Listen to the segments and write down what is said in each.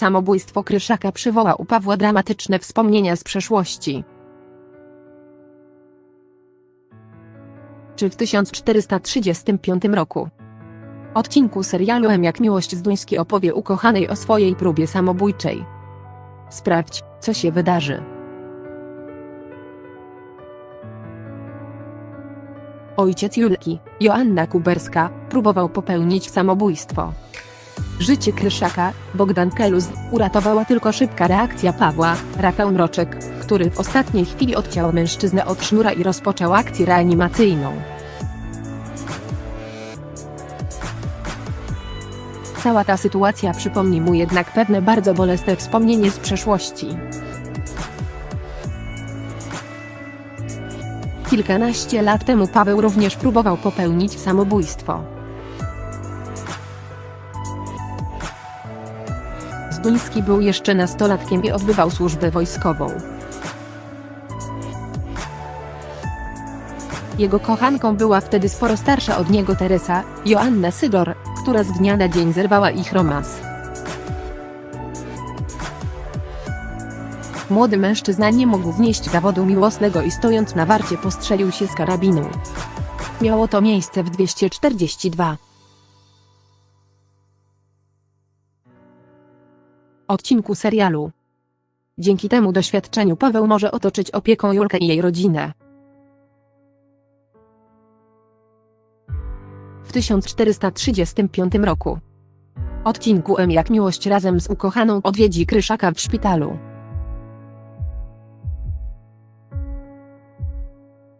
Samobójstwo Kryszaka przywoła u Pawła dramatyczne wspomnienia z przeszłości. Czy w 1435 roku? Odcinku serialu M jak miłość z Duński opowie ukochanej o swojej próbie samobójczej. Sprawdź, co się wydarzy. Ojciec Julki, Joanna Kuberska, próbował popełnić samobójstwo. Życie Kryszaka, Bogdan Keluz, uratowała tylko szybka reakcja Pawła, Rafał Mroczek, który w ostatniej chwili odciął mężczyznę od sznura i rozpoczął akcję reanimacyjną. Cała ta sytuacja przypomni mu jednak pewne bardzo bolesne wspomnienie z przeszłości. Kilkanaście lat temu Paweł również próbował popełnić samobójstwo. Zduński był jeszcze nastolatkiem i odbywał służbę wojskową. Jego kochanką była wtedy sporo starsza od niego Teresa, Joanna Sydor, która z dnia na dzień zerwała ich romans. Młody mężczyzna nie mógł wnieść zawodu miłosnego i stojąc na warcie postrzelił się z karabinu. Miało to miejsce w 242. Odcinku serialu. Dzięki temu doświadczeniu Paweł może otoczyć opieką Julkę i jej rodzinę. W 1435 roku. Odcinku M jak miłość razem z ukochaną odwiedzi Kryszaka w szpitalu.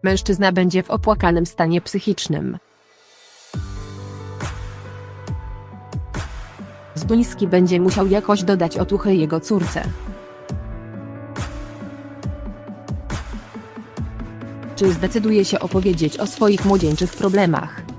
Mężczyzna będzie w opłakanym stanie psychicznym. Zduński będzie musiał jakoś dodać otuchy jego córce. Czy zdecyduje się opowiedzieć o swoich młodzieńczych problemach?